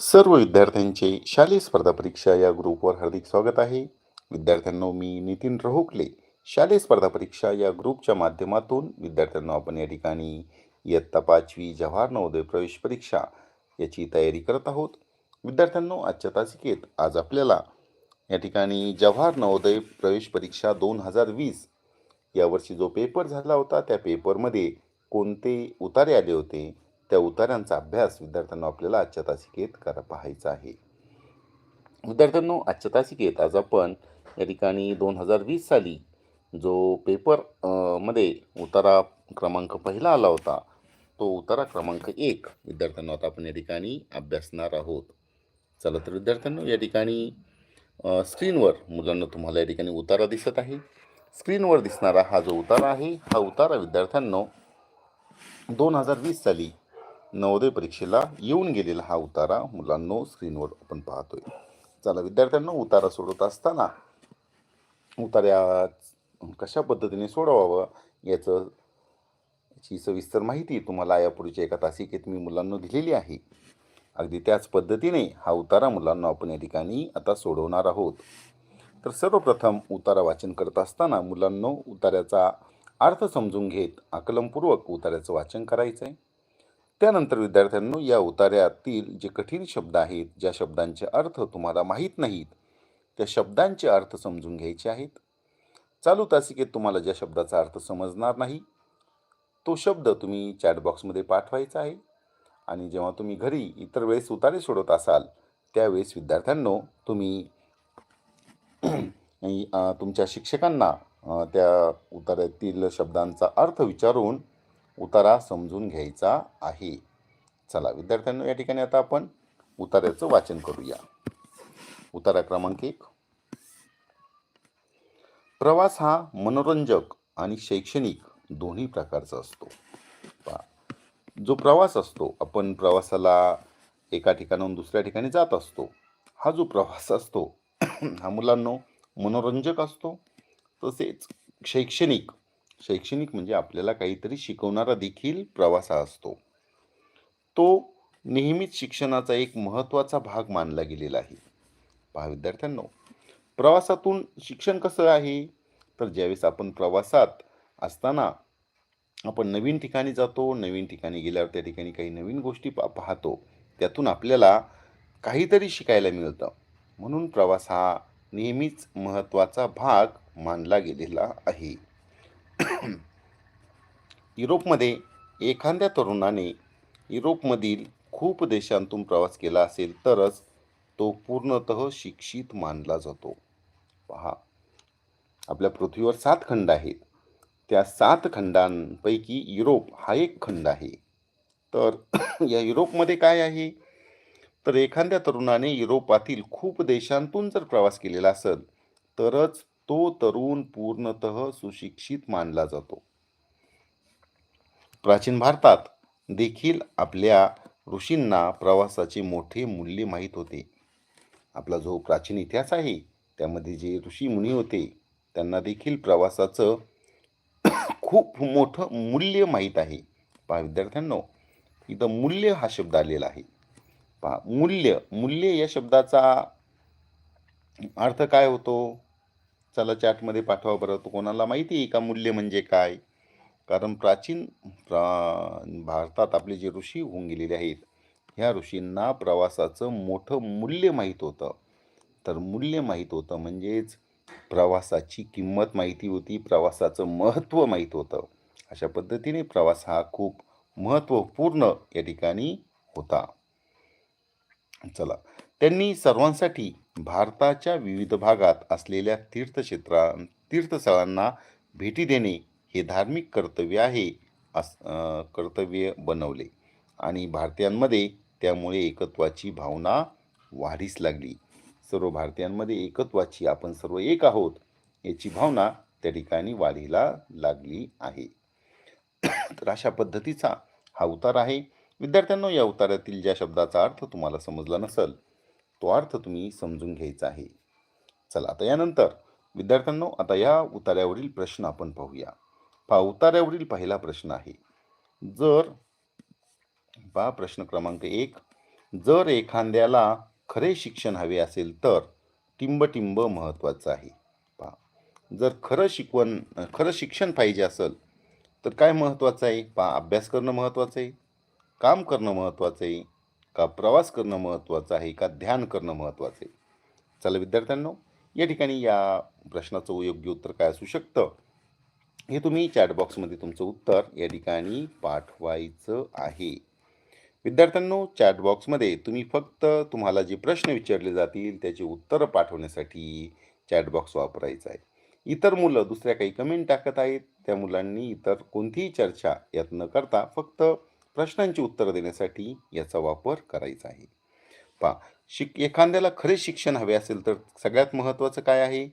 सर्व विद्यार्थ्यांचे शालेय स्पर्धा परीक्षा या ग्रुपवर हार्दिक स्वागत आहे. विद्यार्थ्यांनो मी नितीन रहोकले. शालेय स्पर्धा परीक्षा या ग्रुपच्या माध्यमातून विद्यार्थ्यांना आपण या ठिकाणी इयत्ता पाचवी जवाहर नवोदय प्रवेश परीक्षा याची तयारी करत आहोत. विद्यार्थ्यांनो आजच्या तासिकेत आज आपल्याला या ठिकाणी जवाहर नवोदय प्रवेश परीक्षा दोन हजार वीस यावर्षी जो पेपर झाला होता त्या पेपरमध्ये कोणते उतारे आले होते? त्या उतार्यांचा अभ्यास विद्यार्थ्यांना आपल्याला आजच्या तासिकेत करा पाहायचा आहे. विद्यार्थ्यांनो आजच्या तासिकेत आज आपण या ठिकाणी दोन हजार वीस साली जो पेपरमध्ये उतारा क्रमांक पहिला आला होता तो उतारा क्रमांक एक विद्यार्थ्यांना आता आपण या ठिकाणी अभ्यासणार आहोत. चला तर विद्यार्थ्यांनो या ठिकाणी स्क्रीनवर मुलांना तुम्हाला या ठिकाणी उतारा दिसत आहे. स्क्रीनवर दिसणारा हा जो उतारा आहे हा उतारा विद्यार्थ्यांनो दोन हजार वीस साली नवोदय परीक्षेला येऊन गेलेला हा उतारा मुलांनो स्क्रीनवर आपण पाहतोय. चला विद्यार्थ्यांना उतारा सोडवत असताना उतार्या कशा पद्धतीने सोडवावं याचं याची सविस्तर माहिती तुम्हाला यापूर्वीच्या एका तासिकेत मी मुलांना दिलेली आहे. अगदी त्याच पद्धतीने हा उतारा मुलांना आपण या ठिकाणी आता सोडवणार आहोत. तर सर्वप्रथम उतारा वाचन करत असताना मुलांनो उतार्याचा अर्थ समजून घेत आकलनपूर्वक उतार्याचं वाचन करायचं आहे त्यानंतर विद्यार्थ्यांनो या उतार्यातील जे कठीण शब्द आहेत ज्या शब्दांचे अर्थ तुम्हाला माहीत नाहीत त्या शब्दांचे अर्थ समजून घ्यायचे आहेत. चालू तासिकेत तुम्हाला ज्या शब्दाचा अर्थ समजणार नाही तो शब्द तुम्ही चॅटबॉक्समध्ये पाठवायचा आहे. आणि जेव्हा तुम्ही घरी इतर वेळेस उतारे सोडत असाल त्यावेळेस विद्यार्थ्यांनो तुम्ही तुमच्या शिक्षकांना त्या उतार्यातील शब्दांचा अर्थ विचारून उतारा समजून घ्यायचा आहे. चला विद्यार्थ्यांनो या ठिकाणी आता आपण उतार्याचं वाचन करूया. उतारा क्रमांक एक. प्रवास हा मनोरंजक आणि शैक्षणिक दोन्ही प्रकारचा असतो. जो प्रवास असतो आपण प्रवासाला एका ठिकाणाहून दुसऱ्या ठिकाणी जात असतो. हा जो प्रवास असतो हा मुलांनो मनोरंजक असतो. तसेच शैक्षणिक शैक्षणिक म्हणजे आपल्याला काहीतरी शिकवणारा देखील प्रवास हा असतो. तो नेहमीच शिक्षणाचा एक महत्त्वाचा भाग मानला गेलेला आहे. पहा विद्यार्थ्यांनो प्रवासातून शिक्षण कसं आहे? तर ज्यावेळेस आपण प्रवासात असताना आपण नवीन ठिकाणी जातो नवीन ठिकाणी गेल्यावर त्या ठिकाणी काही नवीन गोष्टी पा पाहतो त्यातून आपल्याला काहीतरी शिकायला मिळतं. म्हणून प्रवास हा नेहमीच महत्त्वाचा भाग मानला गेलेला आहे. युरोपमध्ये एखाद्या तरुणाने युरोपमधील खूप देशांतून प्रवास केला असेल तरच तो पूर्णतः शिक्षित मानला जातो. पहा आपल्या पृथ्वीवर सात खंड आहेत. त्या सात खंडांपैकी युरोप हा एक खंड आहे. तर या युरोपमध्ये काय आहे? तर एखाद्या तरुणाने युरोपातील खूप देशांतून जर प्रवास केलेला असेल तरच तो तरुण पूर्णतः सुशिक्षित मानला जातो. प्राचीन भारतात देखील आपल्या ऋषींना प्रवासाचे मोठे मूल्य माहीत होते. आपला जो प्राचीन इतिहास आहे त्यामध्ये जे ऋषी मुनी होते त्यांना देखील प्रवासाचं खूप मोठं मूल्य माहीत आहे. पहा विद्यार्थ्यांनो इथं मूल्य हा शब्द आलेला आहे. पहा मूल्य मूल्य या शब्दाचा अर्थ काय होतो? चला चॅटमध्ये पाठवा बरं. तो कोणाला माहिती आहे का मूल्य म्हणजे काय? कारण प्राचीन प्रा भारतात आपले जे ऋषी होऊन गेलेले आहेत ह्या ऋषींना प्रवासाचं मोठं मूल्य माहीत होतं. तर मूल्य माहीत होतं म्हणजेच प्रवासाची किंमत माहिती होती प्रवासाचं महत्त्व माहीत होतं. अशा पद्धतीने प्रवास हा खूप महत्त्वपूर्ण या ठिकाणी होता. चला. त्यांनी सर्वांसाठी भारताच्या विविध भागात असलेल्या तीर्थक्षेत्रा तीर्थस्थळांना भेटी देणे हे धार्मिक कर्तव्य आहे अस कर्तव्य बनवले. आणि भारतीयांमध्ये त्यामुळे एकत्वाची भावना वाढीस लागली. सर्व भारतीयांमध्ये एकत्वाची आपण सर्व एक आहोत याची भावना त्या ठिकाणी वाढीला लागली आहे. तर अशा पद्धतीचा हा उतार आहे. विद्यार्थ्यांनो या उतारातील ज्या शब्दाचा अर्थ तुम्हाला समजला नसेल तो अर्थ तुम्ही समजून घ्यायचा आहे. चला आता यानंतर विद्यार्थ्यांनो आता या उतार्यावरील प्रश्न आपण पाहूया. पहा उतार्यावरील पहिला प्रश्न आहे. जर पहा प्रश्न क्रमांक एक जर एखाद्याला खरे शिक्षण हवे असेल तर टिंबटिंब महत्त्वाचं आहे. पहा जर खरं शिकवण खरं शिक्षण पाहिजे असेल तर काय महत्त्वाचं आहे? पहा अभ्यास करणं महत्त्वाचं आहे. काम करणं महत्त्वाचं आहे. का प्रवास करणं महत्त्वाचं आहे का ध्यान करणं महत्त्वाचं आहे? चला विद्यार्थ्यांनो या ठिकाणी या प्रश्नाचं योग्य उत्तर काय असू शकतं? हे तुम्ही चॅटबॉक्समध्ये तुमचं उत्तर या ठिकाणी पाठवायचं आहे. विद्यार्थ्यांनो चॅटबॉक्समध्ये तुम्ही फक्त तुम्हाला जे प्रश्न विचारले जातील त्याचे उत्तरं पाठवण्यासाठी चॅटबॉक्स वापरायचा आहे. इतर मुलं दुसऱ्या काही कमेंट टाकत आहेत त्या मुलांनी इतर कोणतीही चर्चा यात न करता फक्त प्रश्नांची उत्तरं देण्यासाठी याचा वापर करायचा आहे. पहा शिक एखाद्याला खरे शिक्षण हवे असेल तर सगळ्यात महत्त्वाचं काय आहे?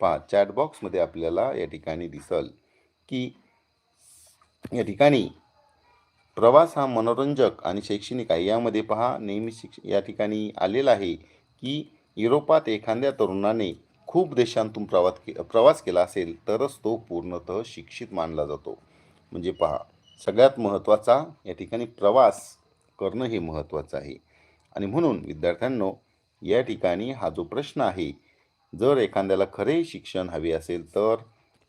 पहा चॅटबॉक्समध्ये आपल्याला या ठिकाणी दिसल की या ठिकाणी प्रवास हा मनोरंजक आणि शैक्षणिक आहे. यामध्ये पहा नेहमी शिक्ष या ठिकाणी आलेलं आहे की युरोपात एखाद्या तरुणाने खूप देशांतून प्रवास के प्रवास केला असेल तरच तो पूर्णतः शिक्षित मानला जातो. म्हणजे पहा सगळ्यात महत्त्वाचा या ठिकाणी प्रवास करणं हे महत्त्वाचं आहे. आणि म्हणून विद्यार्थ्यांनो या ठिकाणी हा जो प्रश्न आहे जर एखाद्याला खरे शिक्षण हवे असेल तर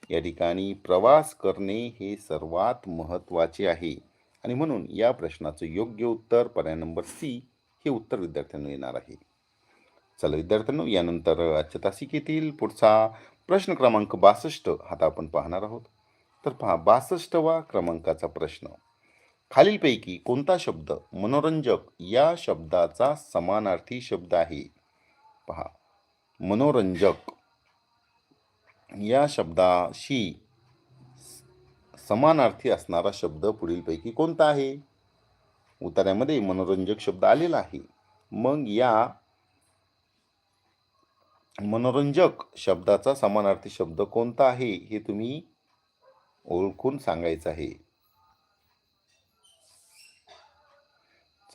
या ठिकाणी प्रवास करणे हे सर्वात महत्त्वाचे आहे. आणि म्हणून या प्रश्नाचं योग्य उत्तर पर्याय नंबर सी हे उत्तर विद्यार्थ्यांना येणार आहे. चला विद्यार्थ्यांनो यानंतर आजच्या तासिकेतील पुढचा प्रश्न क्रमांक बासष्ट आता आपण पाहणार आहोत. तर पहा बासष्टवा क्रमांकाचा प्रश्न. खालीलपैकी कोणता शब्द मनोरंजक या शब्दाचा समानार्थी शब्द आहे? पहा मनोरंजक या शब्दाशी समानार्थी असणारा शब्द पुढीलपैकी कोणता आहे? उतार्यामध्ये मनोरंजक शब्द आलेला आहे. मग या मनोरंजक शब्दाचा समानार्थी शब्द कोणता आहे हे तुम्ही ओळखून सांगायचं आहे.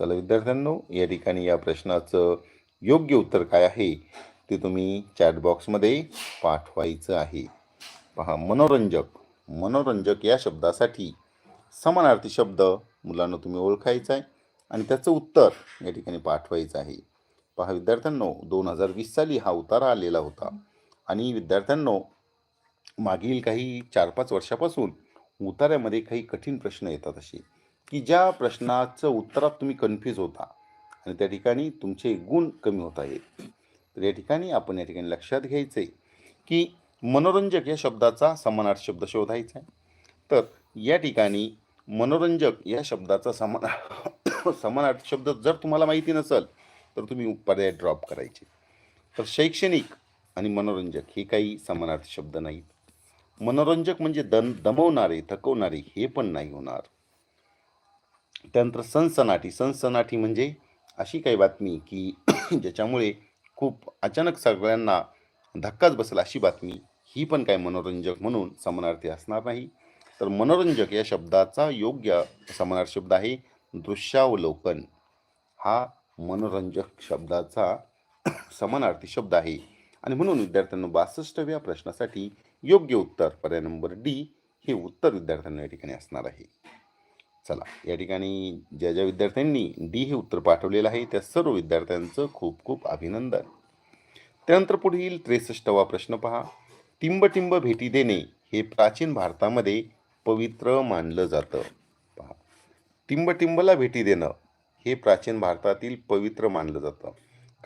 चला विद्यार्थ्यांनो या ठिकाणी या प्रश्नाचं योग्य उत्तर काय आहे ते तुम्ही चॅटबॉक्समध्ये पाठवायचं आहे. पहा मनोरंजक. मनोरंजक या शब्दासाठी समानार्थी शब्द मुलांना तुम्ही ओळखायचा आहे आणि त्याचं उत्तर या ठिकाणी पाठवायचं आहे. पहा विद्यार्थ्यांनो दोन हजार वीस साली हा उतारा आलेला होता. आणि विद्यार्थ्यांनो मागील काही चार पाच वर्षापासून उतार्यामध्ये काही कठीण प्रश्न येतात असे की ज्या प्रश्नाचं उत्तरात तुम्ही कन्फ्यूज होता आणि त्या ठिकाणी तुमचे गुण कमी होत आहेत. तर या ठिकाणी आपण या ठिकाणी लक्षात घ्यायचं आहे की मनोरंजक या शब्दाचा समानार्थी शब्द शोधायचा आहे. तर या ठिकाणी मनोरंजक या शब्दाचा समान समानार्थी शब्द जर तुम्हाला माहिती नसेल तर तुम्ही पर्याय ड्रॉप करायचे. तर शैक्षणिक आणि मनोरंजक हे काही समानार्थी शब्द नाहीत. मनोरंजक म्हणजे दम दमवणारे थकवणारे हे पण नाही होणार. त्यानंतर सनसनाटी सनसनाटी म्हणजे अशी काही बातमी की ज्याच्यामुळे खूप अचानक सगळ्यांना धक्काच बसेल अशी बातमी ही पण काय मनोरंजक म्हणून समानार्थी असणार नाही. तर मनोरंजक या शब्दाचा योग्य समानार्थी शब्द आहे दृश्यावलोकन. हा मनोरंजक शब्दाचा समानार्थी शब्द आहे. आणि म्हणून विद्यार्थ्यांना बासष्टव्या प्रश्नासाठी योग्य उत्तर पर्याय नंबर डी हे उत्तर विद्यार्थ्यांना या ठिकाणी असणार आहे. चला या ठिकाणी ज्या ज्या विद्यार्थ्यांनी डी हे उत्तर पाठवलेलं आहे त्या सर्व विद्यार्थ्यांचं खूप खूप अभिनंदन. त्यानंतर पुढील त्रेसष्टवा प्रश्न पहा. टिंबटिंब भेटी देणे हे प्राचीन भारतामध्ये पवित्र मानलं जातं. पहा. टिंबटिंबला भेटी देणं हे प्राचीन भारतातील पवित्र मानलं जातं.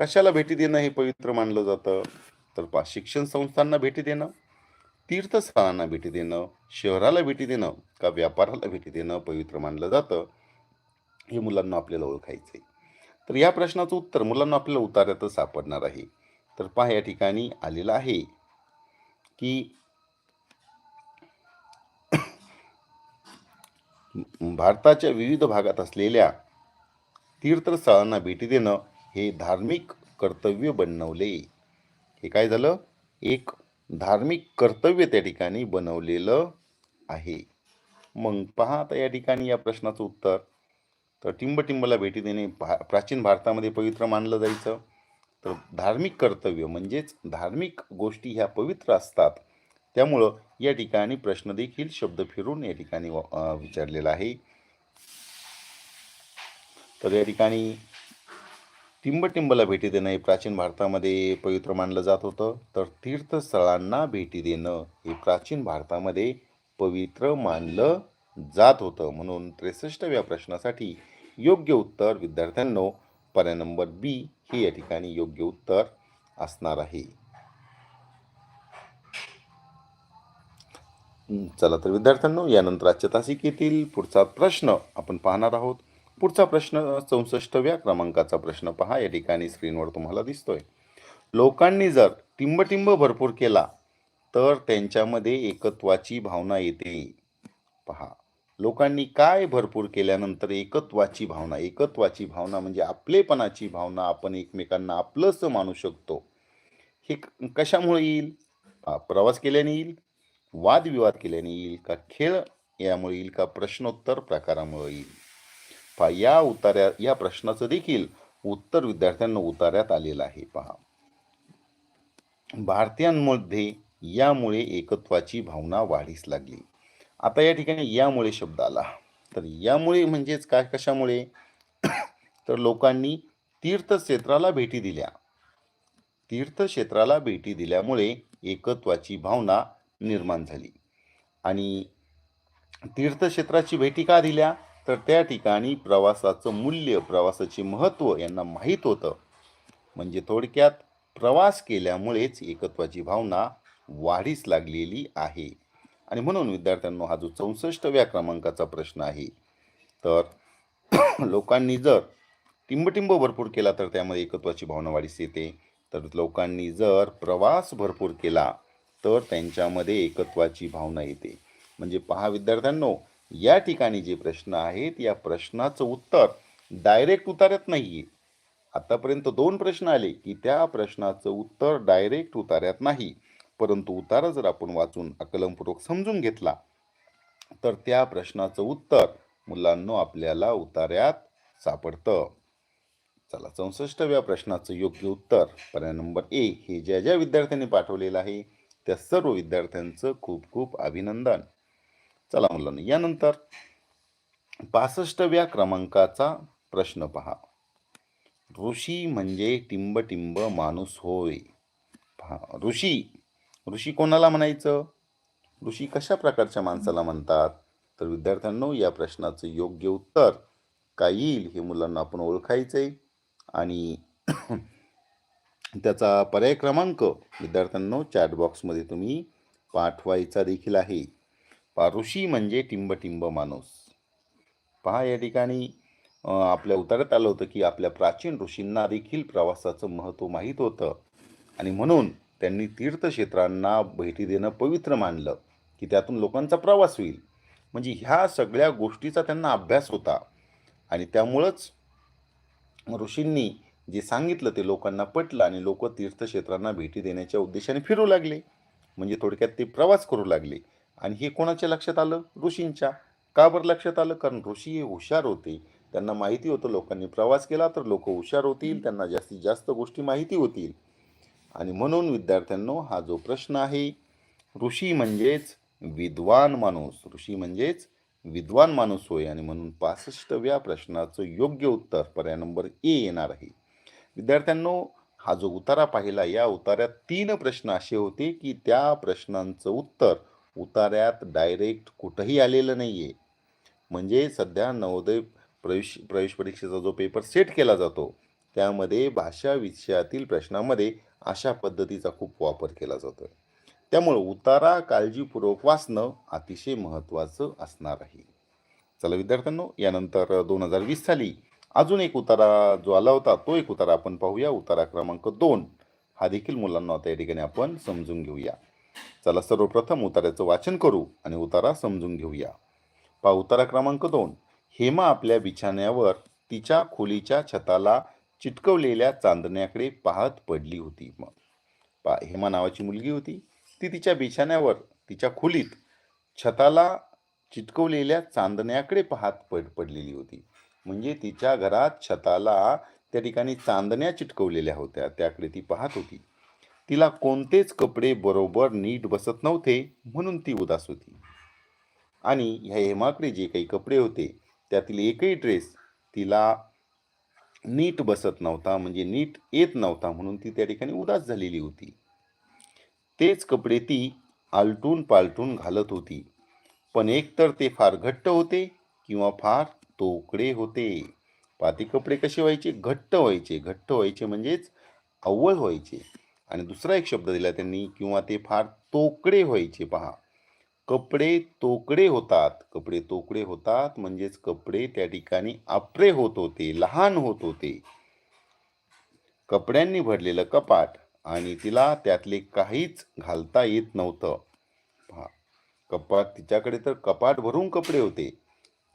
कशाला भेटी देणं हे पवित्र मानलं जातं? तर पहा शिक्षण संस्थांना भेटी देणं तीर्थस्थळांना भेटी देणं शहराला भेटी देणं का व्यापाराला भेटी देणं पवित्र मानलं जातं हे मुलांना आपल्याला ओळखायचं आहे तर या प्रश्नाचं उत्तर मुलांना आपल्याला उतार्यातच सापडणार आहे. तर पहा या ठिकाणी आलेलं आहे की भारताच्या विविध भागात असलेल्या तीर्थस्थळांना भेटी देणं हे धार्मिक कर्तव्य बनवले हे काय झालं? एक धार्मिक कर्तव्य त्या ठिकाणी बनवलेलं आहे. मग पहा आता या ठिकाणी या प्रश्नाचं उत्तर. तर टिंबटिंबला भेटी देणे भा प्राचीन भारतामध्ये पवित्र मानलं जायचं. तर धार्मिक कर्तव्य म्हणजेच धार्मिक गोष्टी ह्या पवित्र असतात. त्यामुळं या ठिकाणी प्रश्न देखील शब्द फिरून या ठिकाणी विचारलेला आहे. तर या ठिकाणी टिंबटिंबला भेटी देणं हे प्राचीन भारतामध्ये पवित्र मानलं जात होतं. तर तीर्थस्थळांना भेटी देणं हे प्राचीन भारतामध्ये पवित्र मानलं जात होतं. म्हणून त्रेसष्टव्या प्रश्नासाठी योग्य उत्तर विद्यार्थ्यांनो पर्याय नंबर बी हे या ठिकाणी योग्य उत्तर असणार आहे. चला तर विद्यार्थ्यांनो यानंतर आजच्या तासिकेतील पुढचा प्रश्न आपण पाहणार आहोत. पुढचा प्रश्न चौसष्टव्या क्रमांकाचा प्रश्न पहा. या ठिकाणी स्क्रीनवर तुम्हाला दिसतोय. लोकांनी जर टिंबटिंब भरपूर केला तर त्यांच्यामध्ये एकत्वाची भावना येते. पहा. लोकांनी काय भरपूर केल्यानंतर एकत्वाची भावना एकत्वाची भावना म्हणजे आपलेपणाची भावना आपण एकमेकांना आपलंसं मानू शकतो. हे क- कशामुळे येईल? प्रवास केल्याने येईल? वादविवाद केल्याने येईल? का खेळ यामुळे येईल? का प्रश्नोत्तर प्रकारामुळे येईल? पहा या उतार्या या प्रश्नाचं देखील उत्तर विद्यार्थ्यांना उतार्यात आलेलं आहे. पहा. भारतीयांमध्ये यामुळे एकत्वाची भावना वाढीस लागली. आता या ठिकाणी यामुळे शब्द आला. तर यामुळे म्हणजेच काय? कशामुळे? तर लोकांनी तीर्थक्षेत्राला भेटी दिल्या. तीर्थक्षेत्राला भेटी दिल्यामुळे एकत्वाची भावना निर्माण झाली. आणि तीर्थक्षेत्राची भेटी का दिल्या? तर त्या ठिकाणी प्रवासाचं मूल्य प्रवासाचे महत्त्व यांना माहीत होतं. म्हणजे थोडक्यात प्रवास केल्यामुळेच एकत्वाची भावना वाढीस लागलेली आहे. आणि म्हणून विद्यार्थ्यांना हा जो चौसष्टव्या क्रमांकाचा प्रश्न आहे तर लोकांनी जर टिंबटिंब भरपूर केला तर त्यामध्ये एकत्वाची भावना वाढीस येते. तर लोकांनी जर प्रवास भरपूर केला तर त्यांच्यामध्ये एकत्वाची भावना येते. म्हणजे पहा विद्यार्थ्यांनो या ठिकाणी जे प्रश्न आहेत या प्रश्नाचं उत्तर डायरेक्ट उतारत नाहीये. आतापर्यंत दोन प्रश्न आले की त्या प्रश्नाचं उत्तर डायरेक्ट उतार्यात नाही. परंतु उतारा जर आपण वाचून अकलमपूर्वक समजून घेतला तर त्या प्रश्नाचं उत्तर मुलांनो आपल्याला उतार्यात सापडतं. चला चौसष्टव्या प्रश्नाचं योग्य उत्तर. पर्याय नंबर ए हे ज्या ज्या विद्यार्थ्यांनी पाठवलेलं आहे त्या सर्व विद्यार्थ्यांचं खूप खूप अभिनंदन. चला मुलांना यानंतर पासष्टव्या क्रमांकाचा प्रश्न पहा. ऋषी म्हणजे टिंबटिंब माणूस होय. पहा ऋषी ऋषी कोणाला म्हणायचं? ऋषी कशा प्रकारच्या माणसाला म्हणतात? तर विद्यार्थ्यांनो या प्रश्नाचं योग्य उत्तर काय येईल हे मुलांना आपण ओळखायचंय. आणि त्याचा पर्याय क्रमांक विद्यार्थ्यांनो चॅट बॉक्समध्ये तुम्ही पाठवायचा देखील आहे. पहा ऋषी म्हणजे टिंबटिंब माणूस. पहा या ठिकाणी आपल्या उतारत आलं होतं की आपल्या प्राचीन ऋषींना देखील प्रवासाचं महत्त्व माहीत होतं. आणि म्हणून त्यांनी तीर्थक्षेत्रांना भेटी देणं पवित्र मानलं की त्यातून लोकांचा प्रवास होईल. म्हणजे ह्या सगळ्या गोष्टीचा त्यांना अभ्यास होता. आणि त्यामुळंच ऋषींनी जे सांगितलं ते लोकांना पटलं आणि लोक तीर्थक्षेत्रांना भेटी देण्याच्या उद्देशाने फिरू लागले. म्हणजे थोडक्यात ते प्रवास करू लागले. आणि हे कोणाच्या लक्षात आलं? ऋषींच्या. का बरं लक्षात आलं? कारण ऋषी हे हुशार होते. त्यांना माहिती होतं लोकांनी प्रवास केला तर लोक हुशार होतील त्यांना जास्तीत जास्त गोष्टी माहिती होतील. आणि म्हणून विद्यार्थ्यांनो हा जो प्रश्न आहे ऋषी म्हणजेच विद्वान माणूस. ऋषी म्हणजेच विद्वान माणूस होय. आणि म्हणून पासष्टव्या प्रश्नाचं योग्य उत्तर पर्याय नंबर ए येणार आहे. विद्यार्थ्यांनो हा जो उतारा पाहिला या उतार्यात तीन प्रश्न असे होते की त्या प्रश्नांचं उत्तर उतार्यात डायरेक्ट कुठंही आलेलं नाही आहे म्हणजे सध्या नवोदय प्रवेश प्रवेश परीक्षेचा जो पेपर सेट केला जातो त्यामध्ये भाषा विषयातील प्रश्नामध्ये अशा पद्धतीचा खूप वापर केला जातो. त्यामुळे उतारा काळजीपूर्वक वाचणं अतिशय महत्त्वाचं असणार आहे. चला विद्यार्थ्यांनो यानंतर दोन हजार वीस साली अजून एक उतारा जो आला होता तो एक उतारा आपण पाहूया. उतारा क्रमांक दोन. हा देखील मुलांना आता या ठिकाणी आपण समजून घेऊया. चला सर्वप्रथम उतार्याचं वाचन करू आणि उतारा समजून घेऊया. पहा उतारा क्रमांक दोन. हेमा आपल्या बिछाण्यावर तिच्या खोलीच्या छताला चिटकवलेल्या चांदण्याकडे पाहत पडली होती. मग पा हेमा नावाची मुलगी होती. ती तिच्या बिछाण्यावर तिच्या खोलीत छताला चिटकवलेल्या चांदण्याकडे पाहत पड पडलेली होती. म्हणजे तिच्या घरात छताला त्या ठिकाणी चांदण्या चिटकवलेल्या होत्या. त्याकडे ती पाहत होती. तिला कोणतेच कपडे बरोबर नीट बसत नव्हते म्हणून ती उदास होती. आणि ह्या हेमाकडे जे काही कपडे होते त्यातील एकही ड्रेस तिला नीट बसत नव्हता म्हणजे नीट येत नव्हता म्हणून ती त्या ठिकाणी उदास झालेली होती. तेच कपडे ती आलटून पालटून घालत होती. पण एकतर ते फार घट्ट होते किंवा फार तोकडे होते. पाती कपडे कसे व्हायचे? घट्ट व्हायचे. घट्ट व्हायचे म्हणजेच अव्वल व्हायचे. आणि दुसरा एक शब्द दिला त्यांनी किंवा ते फार तोकडे व्हायचे. पहा कपडे तोकडे होतात. कपडे तोकडे होतात म्हणजेच कपडे त्या ठिकाणी आपरे होत होते लहान होत होते. कपड्यांनी भरलेलं कपाट आणि तिला त्यातले काहीच घालता येत नव्हतं. पहा कपाट तिच्याकडे तर कपाट भरून कपडे होते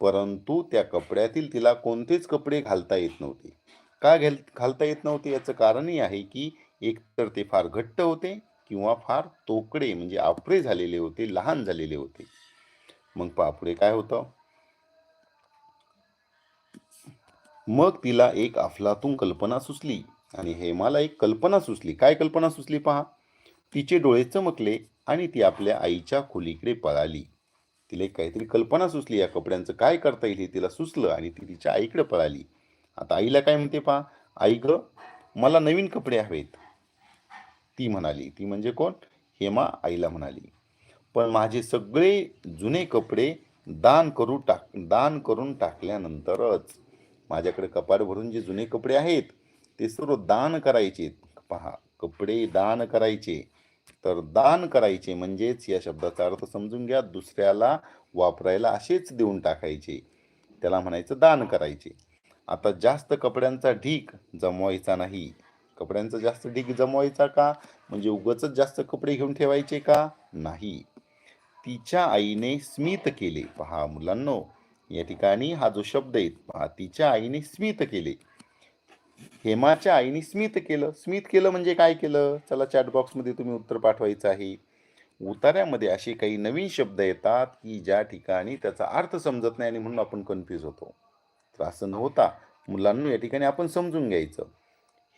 परंतु त्या कपड्यातील तिला कोणतेच कपडे घालता येत नव्हते. का घाल घालता येत नव्हते याचं कारणही आहे की एकतर ते फार घट्ट होते किंवा फार तोकडे म्हणजे आपरे झालेले होते लहान झालेले होते. मग पहा पुढे काय होतं? मग तिला एक अफलातून कल्पना सुचली आणि हेमाला एक कल्पना सुचली. काय कल्पना सुचली पहा? तिचे डोळे चमकले आणि ती आपल्या आईच्या खोलीकडे पळाली. तिला एक काहीतरी कल्पना सुचली या कपड्यांचं काय करता येईल हे तिला सुचलं आणि ती तिच्या आईकडे पळाली. आता आईला काय म्हणते पहा? आई ग मला नवीन कपडे हवेत. ती म्हणाली. ती म्हणजे कोण? हेमा आईला म्हणाली. पण माझे सगळे जुने कपडे दान करू टाक दान करून टाकल्यानंतरच माझ्याकडे कपाट भरून जे जुने कपडे आहेत ते सर्व दान करायचे. पहा कपडे दान करायचे. तर दान करायचे म्हणजेच या शब्दाचा अर्थ समजून घ्या दुसऱ्याला वापरायला असेच देऊन टाकायचे. त्याला म्हणायचं दान करायचे. आता जास्त कपड्यांचा ढीक जमवायचा नाही. कपड्यांचा जास्त ढीक जमवायचा का? म्हणजे उगच जास्त कपडे घेऊन ठेवायचे का? नाही. तिच्या आईने स्मित केले. पहा मुलांनो या ठिकाणी हा जो शब्द आहे पहा तिच्या आईने स्मित केले. हेमाच्या आईने स्मित केलं. स्मित केलं म्हणजे काय केलं? चला चॅट बॉक्समध्ये तुम्ही उत्तर पाठवायचं आहे. उतार्यामध्ये असे काही नवीन शब्द येतात की ज्या ठिकाणी त्याचा अर्थ समजत नाही आणि म्हणून आपण कन्फ्यूज होतो. तर असं न होता मुलांना या ठिकाणी आपण समजून घ्यायचं.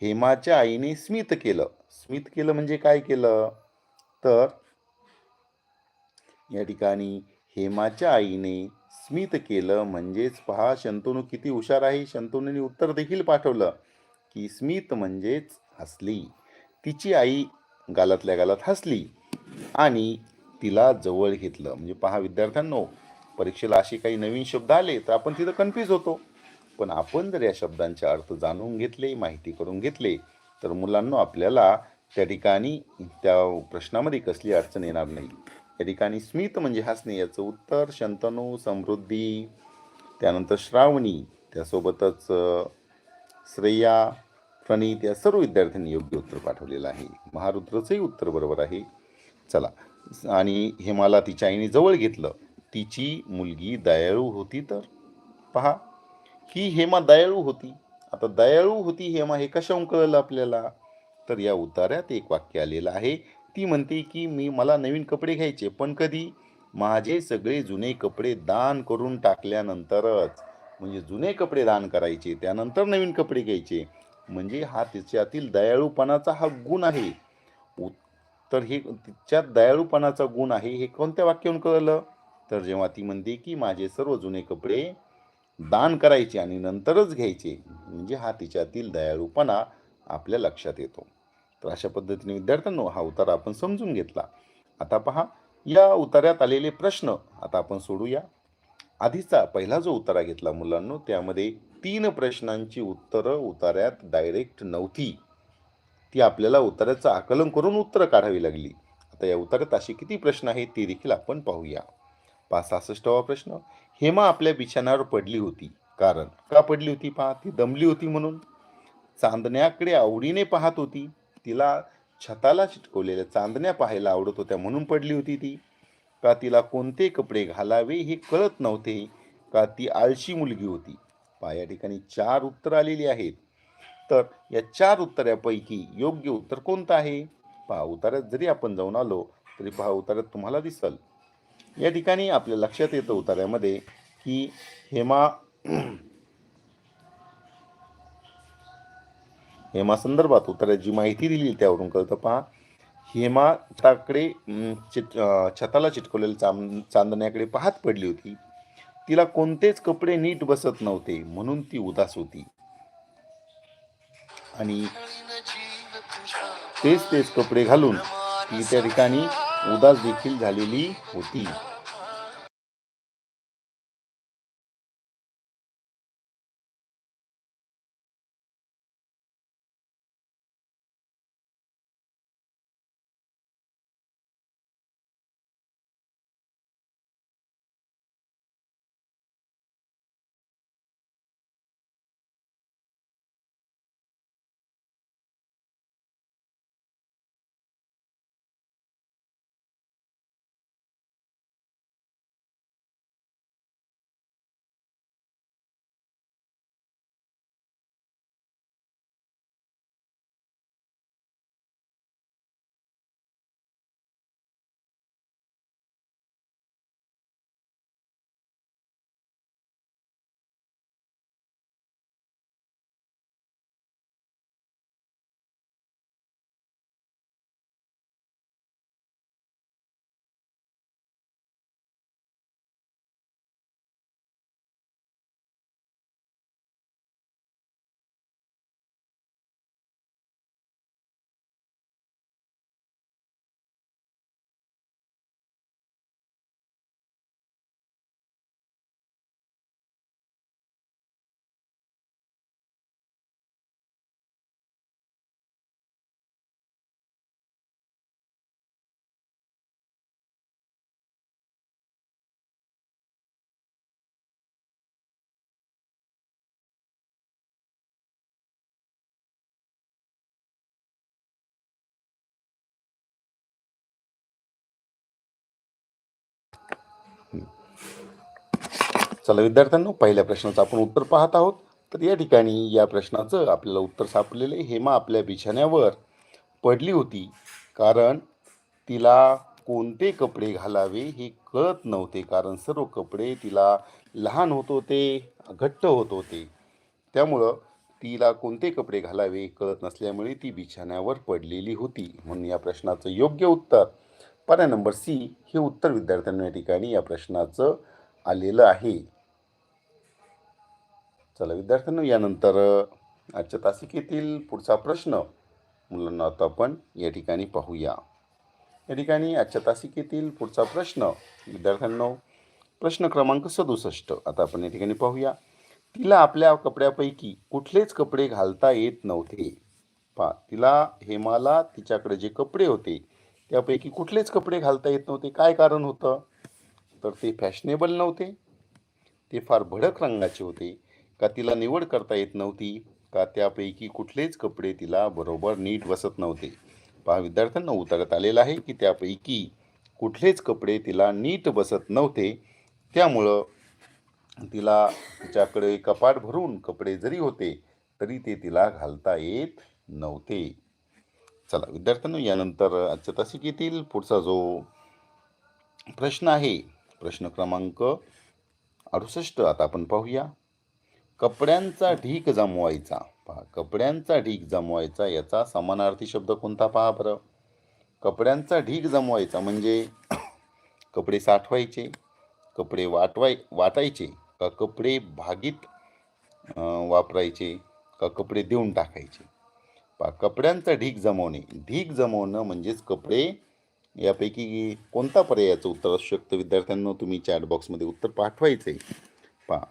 हेमाच्या आईने स्मित केलं. स्मित केलं म्हणजे काय केलं? तर या ठिकाणी हेमाच्या आईने स्मित केलं म्हणजेच पहा शंतनू किती हुशार आहे. शंतनूने उत्तर देखील पाठवलं की स्मित म्हणजेच हसली. तिची आई गालातल्या गालात हसली आणि तिला जवळ घेतलं. म्हणजे पहा विद्यार्थ्यांनो परीक्षेला असे काही नवीन शब्द आले तर आपण तिथं कन्फ्यूज होतो. पण आपण जर या शब्दांचे अर्थ जाणून घेतले माहिती करून घेतले तर मुलांना आपल्याला त्या ठिकाणी त्या प्रश्नामध्ये कसली अडचण येणार नाही. या ठिकाणी स्मित म्हणजे हसणे याचं उत्तर शंतनू समृद्धी त्यानंतर श्रावणी त्यासोबतच श्रेया प्रणीत या सर्व विद्यार्थ्यांनी योग्य उत्तर पाठवलेलं आहे. महारुद्रचंही उत्तर बरोबर आहे. चला आणि हेमाला तिच्या आईने जवळ घेतलं. तिची मुलगी दयाळू होती तर? पहा. ही हेमा दयाळू होती. आता दयाळू होती हेमा हे कशाहून कळलं आपल्याला? तर या उतार्यात एक वाक्य आलेलं आहे. ती म्हणते की मी मला नवीन कपडे घ्यायचे पण कधी? माझे सगळे जुने कपडे दान करून टाकल्यानंतरच. म्हणजे जुने कपडे दान करायचे त्यानंतर नवीन कपडे घ्यायचे. म्हणजे हा तिच्यातील दयाळूपणाचा हा गुण आहे. तर हे तिच्यात दयाळूपणाचा गुण आहे हे कोणत्या वाक्यावरून कळलं? तर जेव्हा ती म्हणते की माझे सर्व जुने कपडे दान करायचे आणि नंतरच घ्यायचे म्हणजे हा तिच्यातील दयाळूपणा आपल्या लक्षात येतो. तर अशा पद्धतीने विद्यार्थ्यांनो हा उतारा आपण समजून घेतला. आता पहा या उतार्यात आलेले प्रश्न आता आपण सोडूया. आधीचा पहिला जो उतारा घेतला मुलांनो त्यामध्ये तीन प्रश्नांची उत्तरं उतार्यात डायरेक्ट नव्हती. ती आपल्याला उतार्याचं आकलन करून उत्तरं काढावी लागली. आता या उतार्यात असे किती प्रश्न आहेत ते देखील आपण पाहूया. पाच सहासष्टवा प्रश्न. हेमा आपल्या बिछाण्यावर पडली होती. कारण का पडली होती पहा? ती दमली होती म्हणून. चांदण्याकडे आवडीने पाहत होती. तिला छताला चिटकवलेल्या चांदण्या पाहायला आवडत होत्या म्हणून पडली होती ती. का तिला कोणते कपडे घालावे हे कळत नव्हते. का ती आळशी मुलगी होती. पहा या ठिकाणी चार उत्तर आलेली आहेत. तर या चार उत्तरापैकी योग्य उत्तर कोणतं आहे? पहा उतार्यात जरी आपण जाऊन आलो तरी पहा उतार्यात तुम्हाला दिसल. या ठिकाणी आपल्या लक्षात येतं उतार्यामध्ये की हेमा हेमा संदर्भात उत्तरात जी माहिती दिली त्यावरून कळतं. पहा हेमाकडे ताकडे चिट छताला चिटकवलेल्या चांद चांदण्याकडे पाहत पडली होती. तिला कोणतेच कपडे नीट बसत नव्हते म्हणून ती उदास होती. आणि तेच तेच कपडे घालून ती त्या ठिकाणी उदास देखील झालेली होती. चला विद्यार्थ्यांनो पहिल्या प्रश्नाचं आपण उत्तर पाहत आहोत. तर या ठिकाणी या प्रश्नाचं आपल्याला उत्तर सापडलेलं आहे. हेमा आपल्या बिछाण्यावर पडली होती. कारण तिला कोणते कपडे घालावे हे कळत नव्हते. कारण सर्व कपडे तिला लहान होत होते घट्ट होत होते. त्यामुळं तिला कोणते कपडे घालावे कळत नसल्यामुळे ती बिछाण्यावर पडलेली होती. म्हणून या प्रश्नाचं योग्य उत्तर पर्याय नंबर सी हे उत्तर विद्यार्थ्यांना या ठिकाणी या प्रश्नाचं आलेलं आहे. चला विद्यार्थ्यांनो यानंतर आजच्या तासिकेतील पुढचा प्रश्न मुलांना आता आपण या ठिकाणी पाहूया. या ठिकाणी आजच्या तासिकेतील पुढचा प्रश्न विद्यार्थ्यांनो प्रश्न क्रमांक सदुसष्ट. आता आपण या ठिकाणी पाहूया. तिला आपल्या कपड्यापैकी कुठलेच कपडे घालता येत नव्हते. पहा तिला हेमाला तिच्याकडे जे कपडे होते त्यापैकी कुठलेच कपडे घालता येत नव्हते. काय कारण होतं? तर ते फॅशनेबल नव्हते. ते फार भडक रंगाचे होते. का तिला निवड करता येत नव्हती का त्यापैकी कुठलेच कपडे तिला बरोबर नीट बसत नव्हते. पहा विद्यार्थ्यांना उतरत आलेलं आहे की त्यापैकी कुठलेच कपडे तिला नीट बसत नव्हते. त्यामुळं तिला तिच्याकडे कपाट भरून कपडे जरी होते तरी ते तिला घालता येत नव्हते. चला विद्यार्थ्यांनो यानंतर आजच्या तासिकेतील पुढचा जो प्रश्न आहे प्रश्न क्रमांक अडुसष्ट आता आपण पाहूया. कपड्यांचा ढीक जमवायचा. पहा कपड्यांचा ढीक जमवायचा याचा समानार्थी शब्द कोणता पहा बरं. कपड्यांचा ढीक जमवायचा म्हणजे कपडे साठवायचे कपडे वाटवाय वाटायचे का कपडे भागीत वापरायचे का कपडे देऊन टाकायचे. पहा कपड्यांचा ढीक जमवणे. ढीक जमवणं म्हणजेच कपडे यापैकी कोणता पर्यायाचं उत्तर असू शकतं? विद्यार्थ्यांना तुम्ही चॅट बॉक्समध्ये उत्तर पाठवायचं. आहे पहा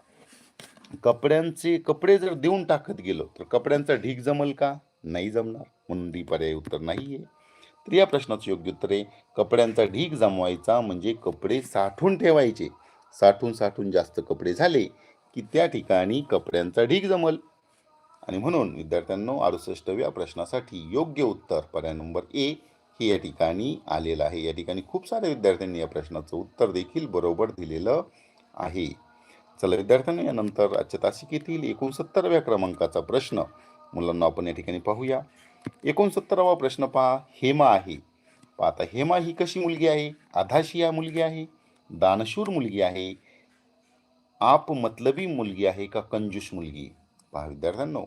कपड्यांचे कपडे जर देऊन टाकत गेलो तर कपड्यांचा ढीक जमल का? नाही जमणार. म्हणून डी पर्याय उत्तर नाही आहे तर या प्रश्नाचं योग्य उत्तर आहे कपड्यांचा ढीक जमवायचा म्हणजे कपडे साठवून ठेवायचे. साठून साठून जास्त कपडे झाले की त्या ठिकाणी कपड्यांचा ढीक जमल. आणि म्हणून विद्यार्थ्यांनो अडुसष्टव्या प्रश्नासाठी योग्य उत्तर पर्याय नंबर ए हे या ठिकाणी आलेलं आहे. या ठिकाणी खूप साऱ्या विद्यार्थ्यांनी या प्रश्नाचं उत्तर देखील बरोबर दिलेलं आहे. चला विद्यार्थ्यांना यानंतर आजच्या तासिकेतील एकोणसत्तराव्या क्रमांकाचा प्रश्न मुलांना आपण या ठिकाणी पाहूया. एकोणसत्तरावा प्रश्न पहा. हेमा आहे. पहा आता हेमा ही कशी मुलगी आहे? आधाशिया मुलगी आहे? दानशूर मुलगी आहे? आप मतलबी मुलगी आहे का कंजूस मुलगी? पहा विद्यार्थ्यांनो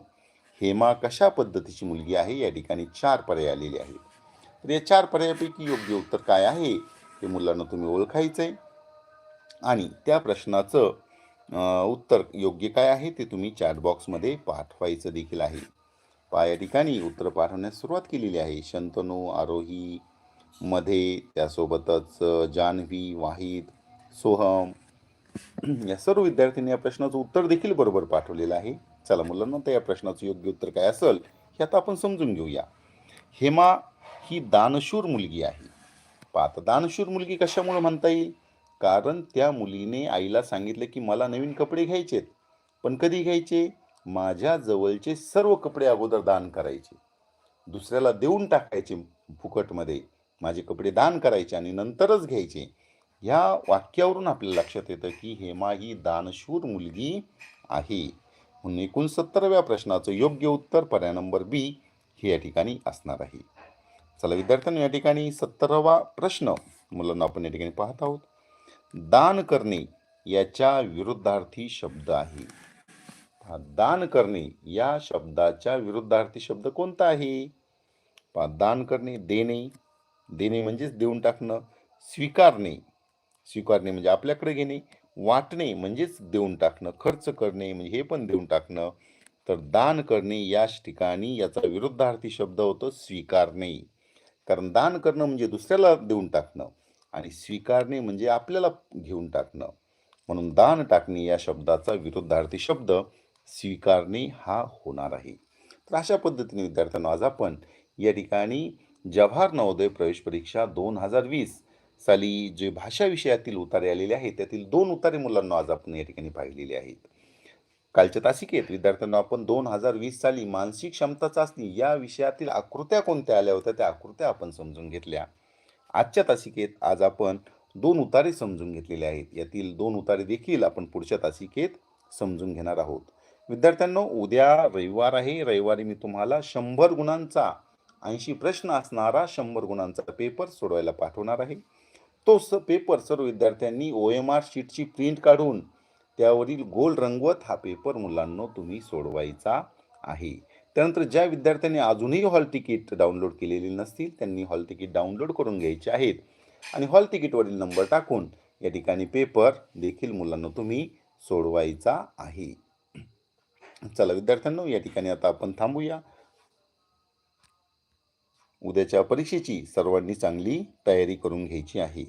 हेमा कशा पद्धतीची मुलगी आहे? या ठिकाणी चार पर्याय आलेले आहेत. तर या चार पर्यायापैकी योग्य उत्तर काय आहे? हे मुलांना तुम्ही ओळखायचं आहे आणि त्या प्रश्नाचं उत्तर योग्य काय आहे? ते तुम्ही चॅट बॉक्समध्ये पाठवायचं देखील आहे. पा या ठिकाणी उत्तर पाठवण्यास सुरुवात केलेली आहे. शंतनू आरोही मध्ये त्यासोबतच जान्हवी वाहिद सोहम. या सर्व विद्यार्थ्यांनी या प्रश्नाचं उत्तर देखील बरोबर पाठवलेलं आहे. चला मुलांना तर या प्रश्नाचं योग्य उत्तर काय असेल हे आता आपण समजून घेऊया. हेमा ही दानशूर मुलगी आहे. पात दानशूर मुलगी कशामुळे म्हणता येईल? कारण त्या मुलीने आईला सांगितलं की मला नवीन कपडे घ्यायचेत. पण कधी घ्यायचे? माझ्या जवळचे सर्व कपडे अगोदर दान करायचे. दुसऱ्याला देऊन टाकायचे फुकटमध्ये. माझे कपडे दान करायचे आणि नंतरच घ्यायचे. ह्या वाक्यावरून आपल्याला लक्षात येतं की हेमा ही दानशूर मुलगी आहे. म्हणून एकोणसत्तराव्या प्रश्नाचं योग्य उत्तर पर्याय नंबर बी हे या ठिकाणी असणार आहे. चला विद्यार्थ्यांनी या ठिकाणी सत्तरावा प्रश्न मुलांना आपण या ठिकाणी पाहत आहोत. दान करणे याच्या विरुद्धार्थी शब्द आहे. हा दान करणे या शब्दाच्या विरुद्धार्थी शब्द कोणता आहे? पा दान करणे देणे. देणे म्हणजेच देऊन टाकणं. स्वीकारणे. स्वीकारणे म्हणजे आपल्याकडे घेणे. वाटणे म्हणजेच देऊन टाकणं खर्च करणे म्हणजे हे पण देऊन टाकणं. तर दान करणे याच ठिकाणी याचा विरुद्धार्थी शब्द होतो स्वीकारणे. कारण दान करणं म्हणजे दुसऱ्याला देऊन टाकणं आणि स्वीकारणे म्हणजे आपल्याला घेऊन टाकणं. म्हणून दान टाकणे या शब्दाचा विरुद्धार्थी शब्द स्वीकारणे हा होणार आहे. तर अशा पद्धतीने विद्यार्थ्यांना आज आपण या ठिकाणी जवाहर नवोदय प्रवेश परीक्षा दोन हजार वीस साली जे भाषा विषयातील उतारे आलेले आहेत त्यातील दोन उतारे मुलांना आज आपण या ठिकाणी पाहिलेले आहेत. कालच्या तासिकेत विद्यार्थ्यांना आपण दोन हजार वीस साली मानसिक क्षमता चाचणी या विषयातील आकृत्या कोणत्या आल्या होत्या त्या आकृत्या आपण समजून घेतल्या. आजच्या तासिकेत आज आपण दोन उतारे समजून घेतलेले आहेत. यातील दोन उतारे देखील आपण पुढच्या तासिकेत समजून घेणार आहोत. विद्यार्थ्यांनो उद्या रविवार आहे. रविवारी मी तुम्हाला शंभर गुणांचा ऐंशी प्रश्न असणारा शंभर गुणांचा पेपर सोडवायला पाठवणार आहे. तो स पेपर सर्व विद्यार्थ्यांनी ओ एम आर शीटची प्रिंट काढून त्यावरील गोल रंगवत हा पेपर मुलांनो तुम्ही सोडवायचा आहे. त्यानंतर ज्या विद्यार्थ्यांनी अजूनही हॉल तिकीट डाउनलोड केलेली नसतील त्यांनी हॉल तिकीट डाउनलोड करून घ्यायचे आहेत आणि हॉल तिकीटवरील नंबर टाकून या ठिकाणी पेपर देखील मुलांना तुम्ही सोडवायचा आहे. चला विद्यार्थ्यांनो या ठिकाणी आता आपण थांबूया. उद्याच्या परीक्षेची सर्वांनी चांगली तयारी करून घ्यायची आहे.